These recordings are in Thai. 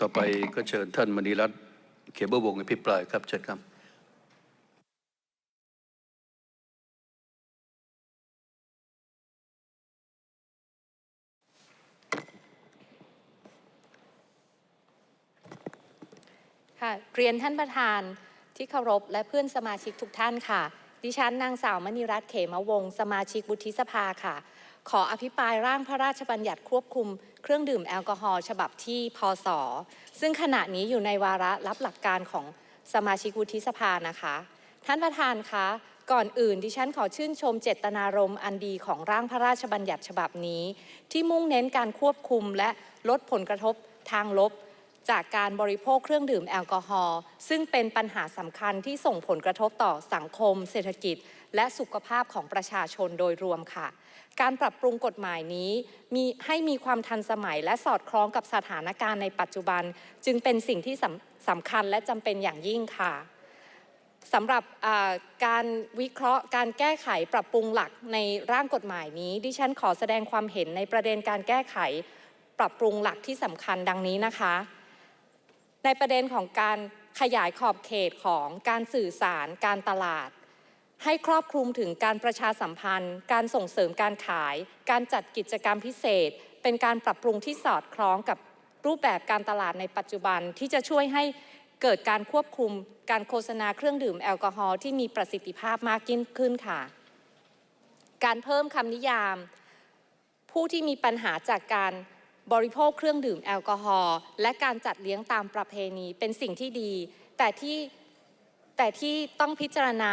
ต่อไปก็เชิญท่านมณีรัตน์เขเบอร์วงอภิปรายครับเชิญครับค่ะเรียนท่านประธานที่เคารพและเพื่อนสมาชิกทุกท่านค่ะ ดิฉันนางสาวมณีรัตน์เขมวงสมาชิกวุฒิสภาค่ะ ขออภิปรายร่างพระราชบัญญัติควบคุม เครื่องดื่มแอลกอฮอล์ฉบับที่พศซึ่งขณะนี้อยู่ในวาระรับหลักการของสมาชิกวุฒิสภานะคะ ท่านประธานคะก่อนอื่นดิฉันขอชื่นชมเจตนารมณ์อันดีของร่างพระราชบัญญัติฉบับนี้ ที่มุ่งเน้นการควบคุมและลดผลกระทบทางลบ จากการบริโภคเครื่องดื่มแอลกอฮอล์ซึ่งเป็นปัญหาสำคัญที่ส่งผลกระทบต่อสังคม เศรษฐกิจ และสุขภาพของประชาชนโดยรวมค่ะ การปรับปรุงกฎหมายนี้มีให้มีความทันสมัยและสอดคล้องกับสถานการณ์ในปัจจุบัน จึงเป็นสิ่งที่สำสำคัญและจำเป็นอย่างยิ่งค่ะสำหรับการวิเคราะห์การแก้ไขปรับปรุงหลักในร่างกฎหมายนี้ ดิฉันขอแสดงความเห็นในประเด็นการแก้ไขปรับปรุงหลักที่สำคัญดังนี้นะคะ ในประเด็นของการขยายขอบเขตของการสื่อสารการตลาด ให้ครอบคลุมถึงการประชาสัมพันธ์ การส่งเสริมการขาย การจัดกิจกรรมพิเศษ เป็นการปรับปรุงที่สอดคล้องกับรูปแบบการตลาดในปัจจุบันที่จะช่วยให้เกิดการควบคุมการโฆษณาเครื่องดื่มแอลกอฮอล์ที่มีประสิทธิภาพมากยิ่งขึ้นค่ะ การเพิ่มคำนิยาม ผู้ที่มีปัญหาจากการบริโภคเครื่องดื่มแอลกอฮอล์และการจัดเลี้ยงตามประเพณีเป็นสิ่งที่ดี แต่ที่แต่ที่ต้องพิจารณา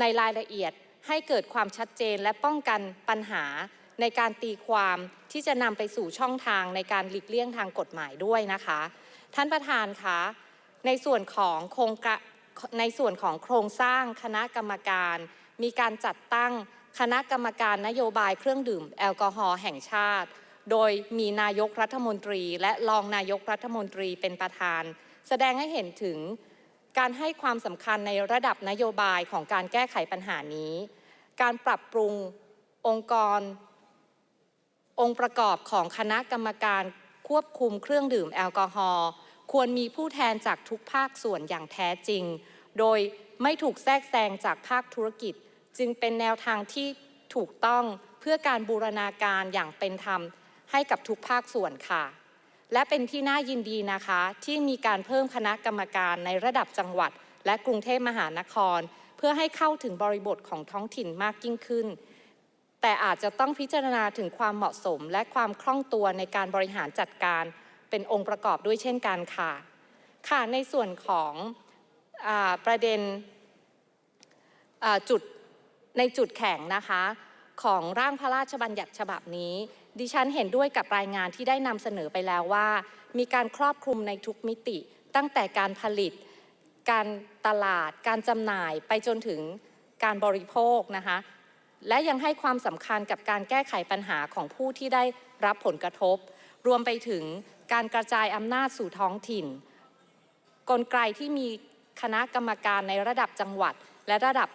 ในรายละเอียดให้เกิดความชัดเจนและป้องกันปัญหาในการตีความที่จะนำไปสู่ช่องทางในการหลีกเลี่ยงทางกฎหมายด้วยนะคะ ท่านประธานคะในส่วนของโครงกะในส่วนของโครงสร้างคณะกรรมการ มีการจัดตั้งคณะกรรมการนโยบายเครื่องดื่มแอลกอฮอล์แห่งชาติ โดยมีนายกรัฐมนตรี และรองนายกรัฐมนตรีเป็นประธาน แสดงให้เห็นถึง การให้ความสำคัญในระดับนโยบายของการแก้ไขปัญหานี้ การปรับปรุงองค์กร องค์ประกอบของคณะกรรมการควบคุมเครื่องดื่มแอลกอฮอล์ควรมีผู้แทนจากทุกภาคส่วนอย่างแท้จริง โดยไม่ถูกแทรกแซงจากภาคธุรกิจ จึงเป็นแนวทางที่ถูกต้องเพื่อการบูรณาการอย่างเป็นธรรมให้กับทุกภาคส่วนค่ะ และเป็นที่น่ายินดีนะคะที่มีการเพิ่มคณะกรรมการในระดับจังหวัด และกรุงเทพมหานคร เพื่อให้เข้าถึงบริบทของท้องถิ่นมากยิ่งขึ้น แต่อาจจะต้องพิจารณาถึงความเหมาะสม และความคล่องตัวในการบริหารจัดการ เป็นองค์ประกอบด้วยเช่นกันค่ะ ค่ะในส่วนของอประเด็นจุดในจุดแข็งนะคะของร่างพระราชบัญญัติฉบับนี้ ดิฉันเห็นด้วยกับรายงานที่ได้นำเสนอไปแล้วว่า มีการครอบคลุมในทุกมิติ ตั้งแต่การผลิต การตลาด การจำหน่ายไปจนถึงการบริโภคนะคะและยังให้ความสำคัญกับการแก้ไขปัญหาของผู้ที่ได้รับผลกระทบ รวมไปถึงการกระจายอำนาจสู่ท้องถิ่น กลไกที่มีคณะกรรมการในระดับจังหวัด และระดับ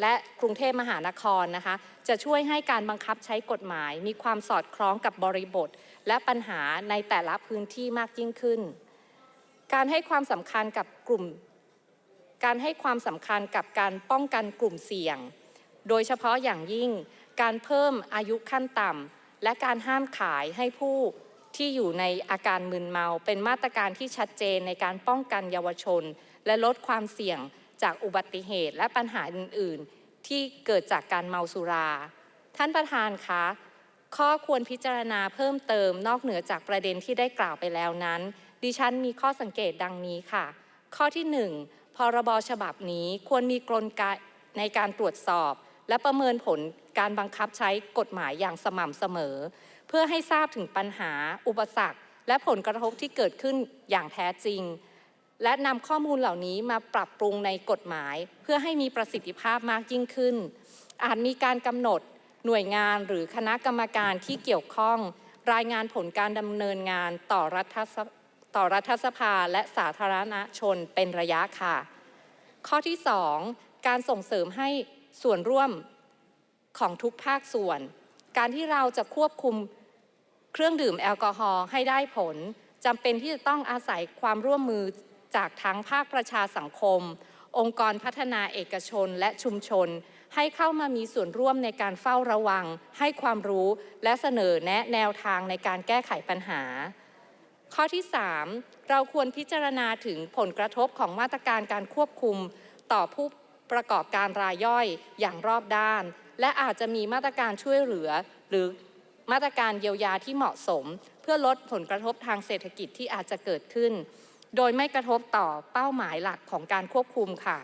และกรุงเทพมหานครนะคะ จะช่วยให้การบังคับใช้กฎหมาย มีความสอดคล้องกับบริบท และปัญหาในแต่ละพื้นที่มากยิ่งขึ้น การให้ความสำคัญกับกลุ่ม การให้ความสำคัญกับการป้องกันกลุ่มเสี่ยง โดยเฉพาะอย่างยิ่ง การเพิ่มอายุขั้นต่ำและการห้ามขายให้ผู้ที่อยู่ในอาการมึนเมา เป็นมาตรการที่ชัดเจนในการป้องกันเยาวชน และลดความเสี่ยง จากอุบัติเหตุและปัญหาอื่น ๆ ที่เกิดจากการเมาสุรา ท่านประธานคะข้อควรพิจารณาเพิ่มเติมนอกเหนือจากประเด็นที่ได้กล่าวไปแล้วนั้น ดิฉันมีข้อสังเกตดังนี้ค่ะ ข้อที่หนึ่งพรบฉบับนี้ควรมีกลไกในการตรวจสอบ และประเมินผลการบังคับใช้กฎหมายอย่างสม่ำเสมอ เพื่อให้ทราบถึงปัญหา อุปสรรค และผลกระทบที่เกิดขึ้นอย่างแท้จริง และนำข้อมูลเหล่านี้มาปรับปรุงในกฎหมาย เพื่อให้มีประสิทธิภาพมากยิ่งขึ้น อาจมีการกำหนดหน่วยงานหรือคณะกรรมการที่เกี่ยวข้อง รายงานผลการดำเนินงานต่อรัฐสต่อรัฐสภาและสาธารณชนเป็นระยะค่ะ ข้อที่ 2 การส่งเสริมให้ส่วนร่วมของทุกภาคส่วน การที่เราจะควบคุมเครื่องดื่มแอลกอฮอล์ให้ได้ผลจำเป็นที่จะต้องอาศัยความร่วมมือ จากทั้งภาคประชาสังคม องค์กรพัฒนาเอกชนและชุมชน ให้เข้ามามีส่วนร่วมในการเฝ้าระวัง ให้ความรู้และเสนอแนะแนวทางในการแก้ไขปัญหา ข้อที่ 3 เราควรพิจารณาถึงผลกระทบของมาตรการการควบคุม ต่อผู้ประกอบการรายย่อยอย่างรอบด้าน และอาจจะมีมาตรการช่วยเหลือ หรือมาตรการเยียวยาที่เหมาะสม เพื่อลดผลกระทบทางเศรษฐกิจที่อาจจะเกิดขึ้น โดยไม่กระทบต่อเป้าหมายหลักของการควบคุมค่ะ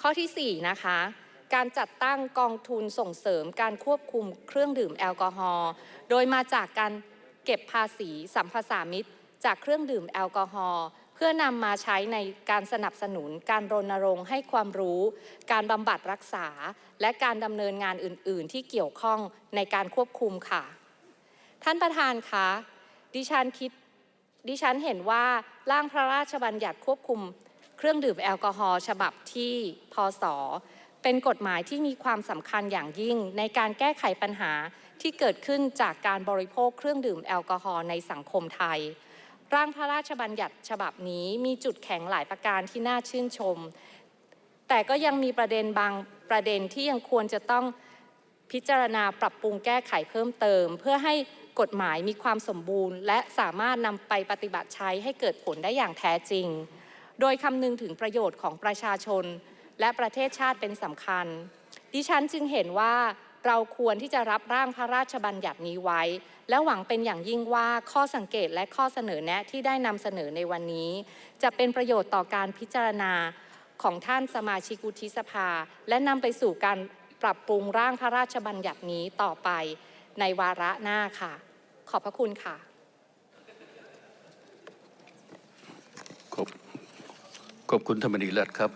ข้อทีสี่ 4 นะคะ การจัดตั้งกองทุนส่งเสริมการควบคุมเครื่องดื่มแอลกอฮอล์โดยมาจากการเก็บภาษีสัมภาษามิตร จากเครื่องดื่มแอลกอฮอล์เพื่อนำมาใช้ในการสนับสนุน การรณรงค์ให้ความรู้ การบำบัดรักษา และการดำเนินงานอื่น ๆ ที่เกี่ยวข้องในการควบคุมค่ะ ท่านประธานคะดิฉันคิด ดิฉันเห็นว่าร่างพระราชบัญญัติควบคุม เครื่องดื่มแอลกอฮอล์ฉบับที่พศเป็นกฎหมายที่มีความสำคัญอย่างยิ่งในการแก้ไขปัญหาที่เกิดขึ้นจากการบริโภคเครื่องดื่มแอลกอฮอล์ในสังคมไทย ร่างพระราชบัญญัติฉบับนี้มีจุดแข็งหลายประการที่น่าชื่นชม แต่ก็ยังมีประเด็นบางประเด็นที่ยังควรจะต้องพิจารณาปรับปรุงแก้ไขเพิ่มเติม เพื่อให้ กฎหมายมีความสมบูรณ์ และสามารถนำไปปฏิบัติใช้ให้เกิดผลได้อย่างแท้จริง โดยคำนึงถึงประโยชน์ของประชาชน และประเทศชาติเป็นสำคัญ ดิฉันจึงเห็นว่าเราควรที่จะรับร่างพระราชบัญญัตินี้ไว้ และหวังเป็นอย่างยิ่งว่าข้อสังเกตและข้อเสนอแนะที่ได้นำเสนอในวันนี้ จะเป็นประโยชน์ต่อการพิจารณาของท่านสมาชิกวุฒิสภา และนำไปสู่การปรับปรุงร่างพระราชบัญญัตินี้ต่อไป ในวาระหน้าค่ะ ขอบพระคุณค่ะขอบขอบคุณธรรมนีรัตน์ครับ